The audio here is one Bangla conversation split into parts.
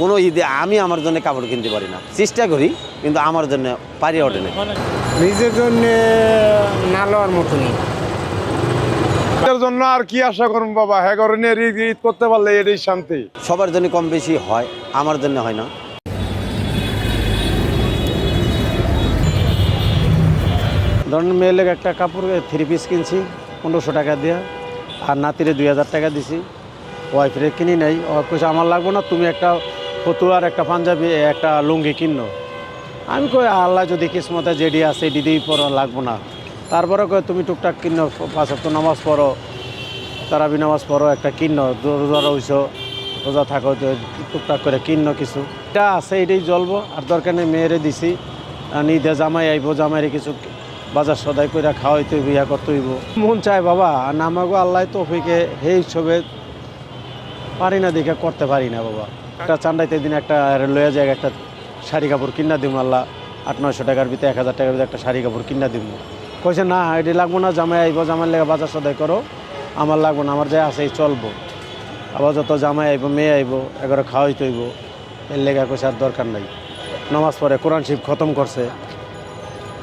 কোনো ঈদে আমি আমার জন্য কাপড় কিনতে পারি না। চেষ্টা করি কিন্তু আমার জন্য পারি ওঠে না। নিজের জন্য না লওয়ার মতনই এর জন্য আর কি আশা করুন বাবা? হ্যাঁ করে নিয়ে ঈদ ঈদ করতে পারলে এটাই শান্তি। সবার জন্য কম বেশি হয় আমার জন্য হয় না। ধরুন মেয়ের লেগে একটা কাপড় থ্রি পিস কিনছি পনেরোশো টাকা দিয়ে আর নাতিরে দুই হাজার টাকা দিছি। ওয়াইফের কিনি নাই ও কইছে আমার লাগবো না তুমি একটা ফতুয়ার একটা পাঞ্জাবি, একটা লুঙ্গি কিনো আমি কই, আল্লাহ যদি কিসমতে যেডি আছে, এডি দিয়েই পড়ো লাগবো না। তারপরে কই, তুমি টুকটাক কিনো পাঁচ তো নামাজ পড়ো, তারাবি নামাজ পড়ো, একটা কিনো রোজা রইছো, রোজা থাকো টুকটাক করে কিনো কিছু। এটা আছে এটাই জ্বলবো, আর দরকার নেই মেয়েরে দিছি। ঈদে জামাই আইবো, জামাইরে কিছু বাজার সদাই করে খাওয়াইতে বিয়া করতে হইব। মন চায়, বাবা নামাগো আল্লাহ তো হইকে সেই হিসেবে পারি না দেখে করতে পারি না, বাবা। একটা চান্ডাইতে দিন একটা লয়ে যায় একটা শাড়ি কাপড় কিনা দিব আল্লাহ, আট, নয়শো টাকার ভিতরে, এক হাজার টাকার ভিতরে একটা শাড়ি কাপড় কিনা দিব কইছে, না, এটি লাগবো না, জামাই আইব জামাই লেগে বাজার সদাই করো, আমার লাগবো না, আমার যাই আছে চলবো। আবার যত জামাই আইব, মেয়ে আইব, এগারো খাওয়াই হইব, এর লেগে কইছে, আর দরকার নাই। নামাজ পড়ে, কোরআন শিব খতম করছে।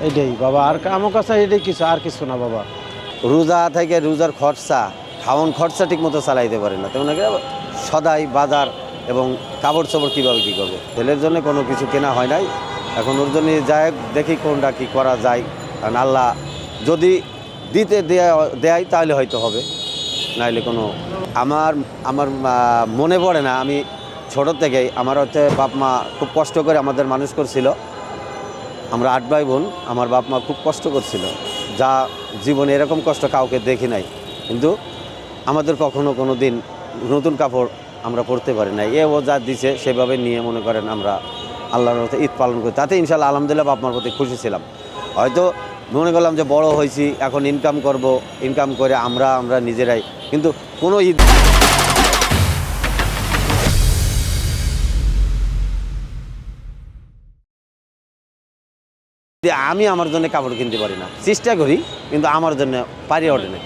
এইটাই, বাবা, আর আমার কাছে এটাই কিছু, আর কিছু না, বাবা। রোজা থেকে রোজার খরচা খাওয়ান খরচা ঠিক মতো চালাইতে পারে না। তেমন সদাই, বাজার এবং কাপড় চোপড় কীভাবে কী করব? ছেলের জন্য কোনো কিছু কেনা হয় নাই। এখন ওর জন্য যাই দেখি কোনটা কী করা যায়। কারণ আল্লাহ যদি দিতে দেয় তাহলে হয়তো হবে। নাইলে কোনো, আমার আমার মনে পড়ে না। আমি ছোট থেকেই, আমার হচ্ছে বাপ মা খুব কষ্ট করে আমাদের মানুষ করছিল। আমরা আট ভাই বোন, আমার বাপ মা খুব কষ্ট করছিল। যা জীবনে এরকম কষ্ট কাউকে দেখি নাই। কিন্তু আমাদের কখনো কোনো দিন নতুন কাপড় আমরা পরতে পারি না এ ও যা দিছে, সেভাবে নিয়ে মনে করেন আমরা আল্লাহর মতো ঈদ পালন করি। তাতে ইনশাল্লাহ আলহামদুলিল্লাহ বাপ মার প্রতি খুশি ছিলাম। হয়তো মনে করলাম যে বড় হয়েছি, এখন ইনকাম করব ইনকাম করে আমরা আমরা নিজেরাই। কিন্তু কোনো ঈদ আমি আমার জন্য কাপড় কিনতে পারি না। চেষ্টা করি, কিন্তু আমার জন্য পারি না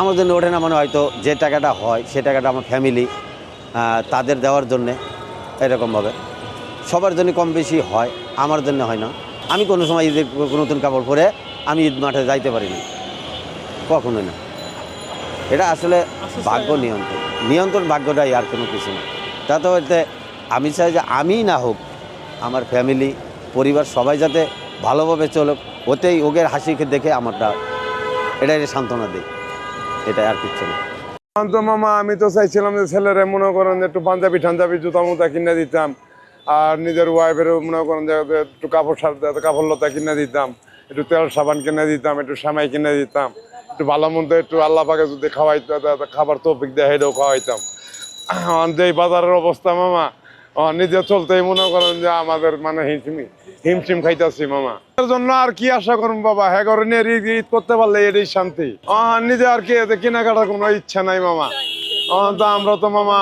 আমার জন্য ওঠে না মানে হয়তো যে টাকাটা হয় সে টাকাটা আমার ফ্যামিলি তাদের দেওয়ার জন্যে এরকমভাবে। সবার জন্য কম বেশি হয় আমার জন্য হয় না। আমি কোনো সময় ঈদের কোনো নতুন কাপড় পরে আমি ঈদ মাঠে যাইতে পারি না। কখনোই না। এটা আসলে ভাগ্য নিয়ন্ত্রণ। নিয়ন্ত্রণ ভাগ্যটাই আর কোনো কিছু না। তাতে হইতে আমি চাই যে আমিই না হোক আমার ফ্যামিলি পরিবার সবাই যাতে ভালোভাবে চলুক ওতেই ওগের হাসিকে দেখে আমারটা এটাই সান্ত্বনা দিই। এটা আর কিচ্ছু না। তো মামা, আমি তো চাইছিলাম যে ছেলেরা মনে করেন একটু পাঞ্জাবি ঠাঞ্জাবি, জুতা মুতা কিনে দিতাম। আর নিজের ওয়াইফেরও মনে করেন যে একটু কাপড় সার- কাপড় লতা কিনে দিতাম। একটু তেল সাবান কিনে দিতাম, একটু সামাই কিনে দিতাম। একটু ভালো মন্দ একটু আল্লাহ পাকে যদি খাওয়াইতো, তা- তা খাবার তৌফিক দেয় হেডেও খাওয়াইতাম। যে বাজারের অবস্থা মামা। নিজে চলতেই মনে করেন যে আমাদের মানে হিমশিম হিমশিম খাইতেছি, মামা। এর জন্য আর কি আশা করুন বাবা? হ্যাঁ নিয়ে ঈদ করতে পারলে এটাই শান্তি। নিজে আর কি কেনাকাটার কোনো ইচ্ছা নাই, মামা। তো আমরা তো, মামা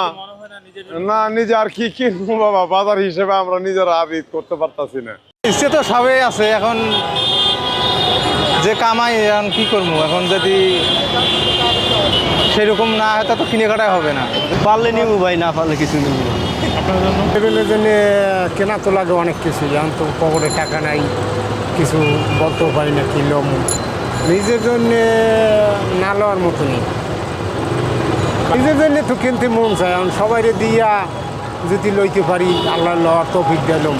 না, নিজে আর কি কিনবো, বাবা? বাজার হিসেবে আমরা নিজেরা আর ঈদ করতে পারতাছি না। ইচ্ছে তো সবই আছে, এখন যে কামাই, এখন কি করব? এখন যদি সেরকম না হয় তা তো কিনে কাটাই হবে না। পারলে নিব ভাই না পারলে কিছু নিব টেবিলের জন্য কেনা তো লাগে অনেক কিছু যেমন তো পকেটে টাকা নাই কিছু বলতেও পারি না কিনলাম নিজের জন্য না লওয়ার মতনই নিজের জন্য তো কিনতে মন চায় এখন সবাই দিয়া যদি লইতে পারি আল্লাহ লওয়ার তৌফিক দিলাম